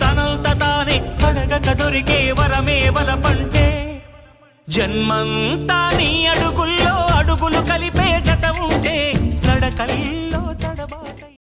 తనంత తానే అడగక దొరికే వరమే వలపంటే. జన్మంతా నీ అడుగుల్లో అడుగులు కలిపే జత ఉంటే నడకల్లో